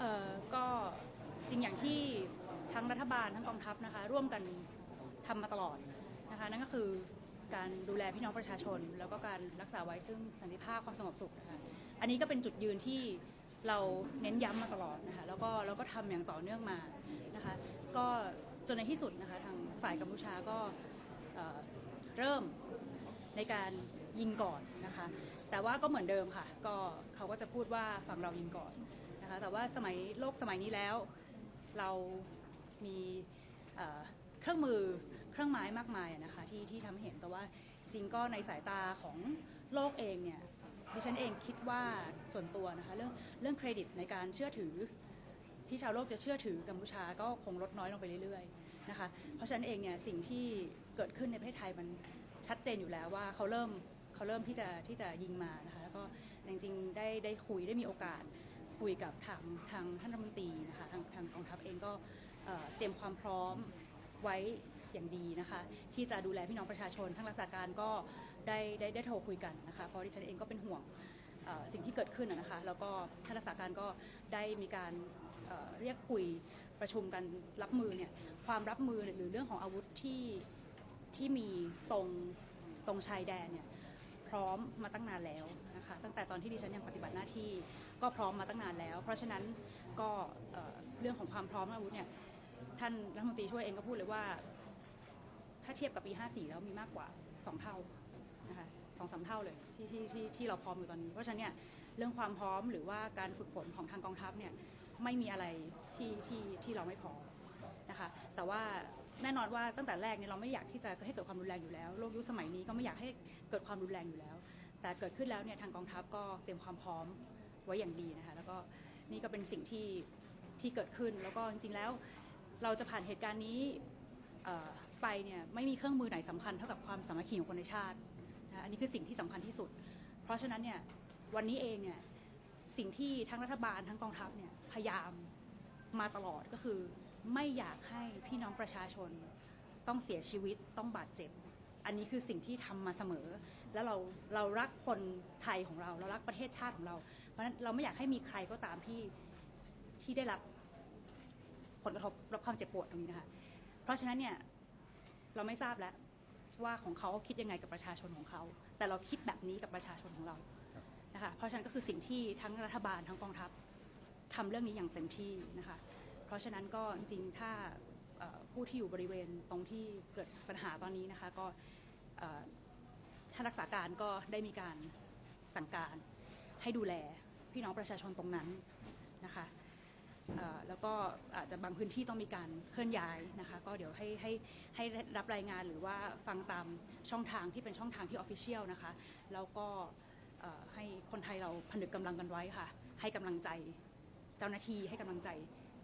เอ่อก็จริงอย่างที่ทั้งรัฐบาลทั้งกองทัพนะคะ ร่วมกันทำมาตลอดนะคะ นั่นก็คือการดูแลพี่น้องประชาชน แล้วก็การรักษาไว้ซึ่งสันติภาพความสงบสุขนะคะอันนี้ก็เป็นจุดยืนที่เราเน้นย้ำมาตลอดนะคะแล้วก็แล้วก็ทำอย่างต่อเนื่องมานะคะก็จนในที่สุดนะคะทางฝ่ายกัมพูชาก็เเริ่มในการยิงก่อนนะคะแต่ว่าก็เหมือนเดิมค่ะ ก็เขาก็จะพูดว่าฝั่งเรายิงก่อน นะคะ แต่ว่าสมัยโลกสมัยนี้แล้ว เรามีเครื่องมือเครื่องไม้มากมายนะคะที่ที่ทำให้เห็นแต่ว่าจริงก็ในสายตาของโลกเองเนี่ยดิฉันเองคิดว่าส่วนตัวนะคะเรื่องเรื่องเครดิตในการเชื่อถือที่ชาวโลกจะเชื่อถือกัมพูชาก็คงลดน้อยลงไปเรื่อยๆนะคะเพราะฉะนั้นเองเนี่ยสิ่งที่เกิดขึ้นในประเทศไทยมันชัดเจนอยู่แล้วว่าเขาเริ่มเขาเริ่มที่จะที่จะยิงมานะคะแล้วก็จริงๆได้ได้คุยได้มีโอกาส คุยกับทางทางท่านรัฐมนตรีนะคะทางทางกองทัพเองก็เตรียมความพร้อมไว้อย่างดีนะคะ ที่จะดูแลพี่น้องประชาชนทั้งรักษาการก็ได้ได้ได้โทรคุยกันนะคะเพราะดิฉันเองก็เป็นห่วงสิ่งที่เกิดขึ้นนะคะ แล้วก็ท่านรักษาการก็ได้มีการเเรียกคุยประชุมกันรับมือเนี่ยความรับมือหรือเรื่องของอาวุธที่ที่มีตรงตรงชายแดนเนี่ยพร้อมมาตั้งนานแล้วนะคะตั้งแต่ตอนที่ดิฉันยังปฏิบัติหน้าที่ ก็พร้อมมาตั้งนานแล้ว เพราะฉะนั้นก็เอ่อเรื่องของความพร้อมอาวุธเนี่ยท่านรัฐมนตรีช่วยเองก็พูดเลยว่า ถ้าเทียบกับปี 54 แล้วมีมากกว่า 2 เท่านะคะสองสามเท่าเลยที่ที่ที่ที่เราพร้อมอยู่ตอนนี้ เพราะฉะนั้นเนี่ยเรื่องความพร้อมหรือว่าการฝึกฝนของทางกองทัพเนี่ยไม่มีอะไรที่ที่ที่เราไม่พร้อมนะคะแต่ว่าแน่นอนว่าตั้งแต่แรกเนี่ยเราไม่อยากที่จะให้เกิดความรุนแรงอยู่แล้วโลกยุคสมัยนี้ก็ไม่อยากให้เกิดความรุนแรงอยู่แล้ว แต่เกิดขึ้นแล้วเนี่ยทางกองทัพก็เตรียมความพร้อม ว้อย่างดีนะคะแล้วก็นี่ก็เป็นสิ่งที่ที่เกิดขึ้นแล้วก็จริงๆแล้วเราจะผ่านเหตุการณ์นี้ไปเนี่ยไม่มีเครื่องมือไหนสำคัญเท่ากับความสามัคคีของคนในชาตินะอันนี้คือสิ่งที่สำคัญที่สุด เพราะฉะนั้นเนี่ยวันนี้เองเนี่ยสิ่งที่ทั้งรัฐบาลทั้งกองทัพเนี่ยพยายามมาตลอดก็คือไม่อยากให้พี่น้องประชาชนต้องเสียชีวิตต้องบาดเจ็บ อันนี้คือสิ่งที่ทำมาเสมอ แล้วเราเรารักคนไทยของเรา เรารักประเทศชาติของเรา ราะฉะนั้นเราไม่อยากให้มีใครก็ตามที่ที่ได้รับผลกระทบรับความเจ็บปวดตรงนี้นะคะ เพราะฉะนั้นเนี่ยเราไม่ทราบแล้วว่าของเขาคิดยังไงกับประชาชนของเขา แต่เราคิดแบบนี้กับประชาชนของเรานะคะ เพราะฉะนั้นก็คือสิ่งที่ทั้งรัฐบาลทั้งกองทัพทำเรื่องนี้อย่างเต็มที่นะคะ เพราะฉะนั้นก็จริงถ้าผู้ที่อยู่บริเวณตรงที่เกิดปัญหาตอนนี้นะคะก็ท่านรักษาการก็ได้มีการสั่งการให้ดูแล พี่น้องประชาชนตรงนั้นนะคะเอ่อแล้วก็อาจจะบางพื้นที่ต้องมีการเคลื่อนย้ายนะคะ ก็เดี๋ยวให้ให้ให้รับรายงานหรือว่าฟังตามช่องทางที่เป็นช่องทางที่ออฟฟิเชียลนะคะ แล้วก็เอ่อให้คนไทยเราผนึกกำลังกันไว้ค่ะ ให้กำลังใจเจ้าหน้าที่ให้กำลังใจ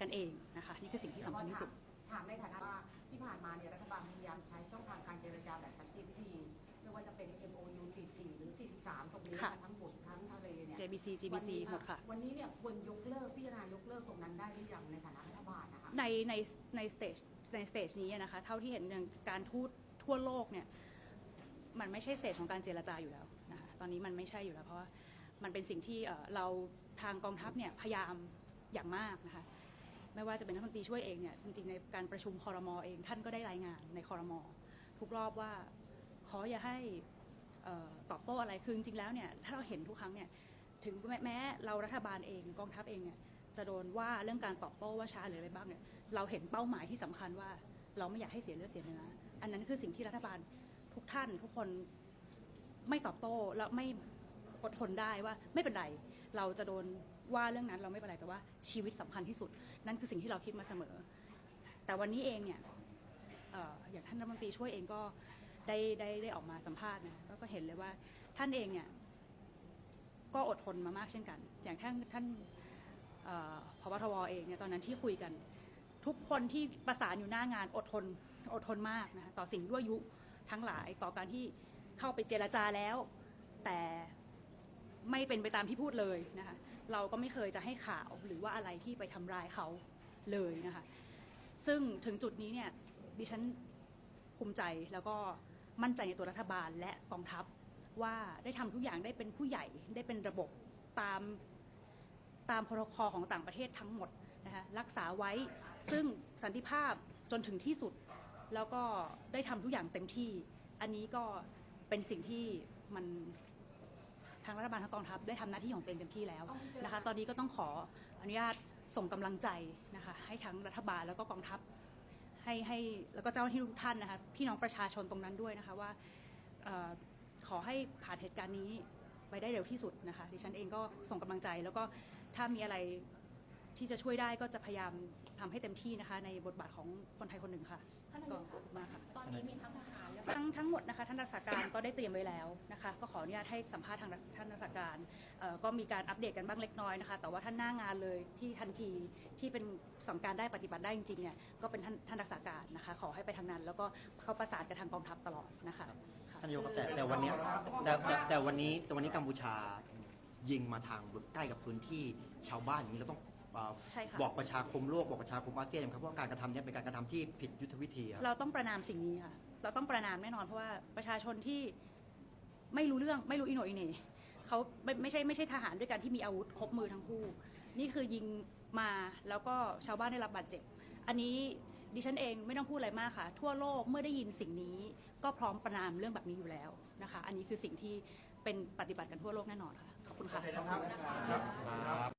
กันเองนะคะ นี่คือสิ่งที่สำคัญที่สุดถามในฐานะว่าที่ผ่านมาเนี่ยรัฐบาลพยายามใช้ช่องทางการเจรจาแบบสันติวิธีไม่ว่าจะเป็น MOU 44หรือ 43 ตรงนี้ค่ะทั้งหมดทั้งทะ เลเนี่ย JBC วัน GBC นี้หมดค่ะ วันนี้เนี่ยควรยกเลิกพิจารณายกเลิกตรงนั้นได้หรือยังในฐานะรัฐบาลนะคะในในในสเตจในสเตจนี้นะคะ เท่าที่เห็นอย่างการทูตทั่วโลกเนี่ยมันไม่ใช่สเตจของการเจรจาอยู่แล้วนะคะตอนนี้มันไม่ใช่อยู่แล้ว เพราะว่ามันเป็นสิ่งที่เอ่อเราทางกองทัพเนี่ยพยายามอย่างมากนะคะไม่ว่าจะเป็นรัฐมนตรีช่วยเองเนี่ยจริงๆในการประชุมคอรมอเองท่านก็ได้รายงานในคอรมอทุกรอบว่าขออย่าให้เอ่อตอบโต้อะไรคือจริงๆแล้วเนี่ยถ้าเราเห็นทุกครั้งเนี่ย ถึงแม้เรารัฐบาลเองกองทัพเองเนี่ยจะโดนว่าเรื่องการตอบโต้ว่าช้าหรืออะไรบ้างเนี่ยเราเห็นเป้าหมายที่สำคัญว่า เราไม่อยากให้เสียเลือดเสียเนื้ออันนั้นคือสิ่งที่รัฐบาลทุกท่านทุกคนไม่ตอบโต้แล้วไม่อดทนได้ว่าไม่เป็นไร เราจะโดนว่าเรื่องนั้นเราไม่เป็นไรแต่ว่าชีวิตสำคัญที่สุด นั่นคือสิ่งที่เราคิดมาเสมอ แต่วันนี้เองเนี่ยอย่างท่านรัฐมนตรีช่วยเองก็ได้ได้ได้ออกมาสัมภาษณ์นะก็เห็นเลยว่าท่านเองเนี่ย ก็อดทนมามากเช่นกัน อย่างท่านท่านพบทวเองเนี่ยตอนนั้นที่คุยกัน ทุกคนที่ประสานอยู่หน้างานอดทนอดทนมากนะคะต่อสิ่งยั่วยุทั้งหลายต่อการที่เข้าไปเจรจาแล้ว แต่ไม่เป็นไปตามที่พูดเลยนะคะเราก็ไม่เคยจะให้ข่าวหรือว่าอะไรที่ไปทำร้ายเขาเลยนะคะซึ่งถึงจุดนี้เนี่ยดิฉันภูมิใจแล้วก็มั่นใจในตัวรัฐบาลและกองทัพ ว่าได้ทำทุกอย่างได้เป็นผู้ใหญ่ได้เป็นระบบตามตามโปรคอลของต่างประเทศทั้งหมดนะคะรักษาไว้ซึ่งสันติภาพจนถึงที่สุด แล้วก็ได้ทำทุกอย่างเต็มที่ อันนี้ก็เป็นสิ่งที่มันทางรัฐบาลทางกองทัพได้ทำหน้าที่ของตัวเองเต็มที่แล้วนะคะตอนนี้ก็ต้องขออนุญาตส่งกำลังใจนะคะให้ทั้งรัฐบาลแล้วก็กองทัพให้ให้แล้วก็เจ้าหน้าที่ทุกท่านนะคะพี่น้องประชาชนตรงนั้นด้วยนะคะว่า ขอให้ผ่านเหตุการณ์นี้ไปได้เร็วที่สุดนะคะ ดิฉันเองก็ส่งกำลังใจ แล้วก็ถ้ามีอะไรที่จะช่วยได้ก็จะพยายามทำให้เต็มที่นะคะ ในบทบาทของคนไทยคนหนึ่งค่ะท่านนาก็ยกขอบคุณมากค่ะตอนนี้มีทั้งทหารและทั้งทั้งหมดนะคะท่านรักษาการก็ได้เตรียมไว้แล้วนะคะ ก็ขออนุญาตให้สัมภาษณ์ทางท่านรักษาการเอ่อก็มีการอัปเดตกันบ้างเล็กน้อยนะคะ แต่ว่าท่านหน้างานเลยที่ทันทีที่เป็นสั่งการได้ปฏิบัติได้จริงๆเนี่ยก็เป็นท่านท่านรักษาการนะคะ ขอให้ไปทางนั้น แล้วก็เขาประสานกับทางกองทัพตลอดนะคะค่ะท่านนายกครับแต่แต่วันเนี้ยแต่แต่แต่วันนี้แต่วันนี้กัมพูชายิงมาทางใกล้กับพื้นที่ชาวบ้านอย่างนี้เราต้องเอ่อใช่ค่ะ บอกประชาคมโลกบอกประชาคมอาเซียนครับว่าการกระทำเนี้เป็นการกระทำที่ผิดยุทธวิธีครับ เราต้องประนามสิ่งนี้ค่ะ เราต้องประนามแน่นอนเพราะว่าประชาชนที่ไม่รู้เรื่องไม่รู้อิโหนอิเหน่เขาไม่ไม่ใช่ไม่ใช่ทหารด้วยกันที่มีอาวุธครบมือทั้งคู่ นี่คือยิงมาแล้วก็ชาวบ้านได้รับบาดเจ็บ อันนี้ ดิฉันเองไม่ต้องพูดอะไรมากค่ะ ทั่วโลกเมื่อได้ยินสิ่งนี้ก็พร้อมประนามเรื่องแบบนี้อยู่แล้วนะคะ อันนี้คือสิ่งที่เป็นปฏิบัติกันทั่วโลกแน่นอนค่ะ ขอบคุณค่ะ ครับ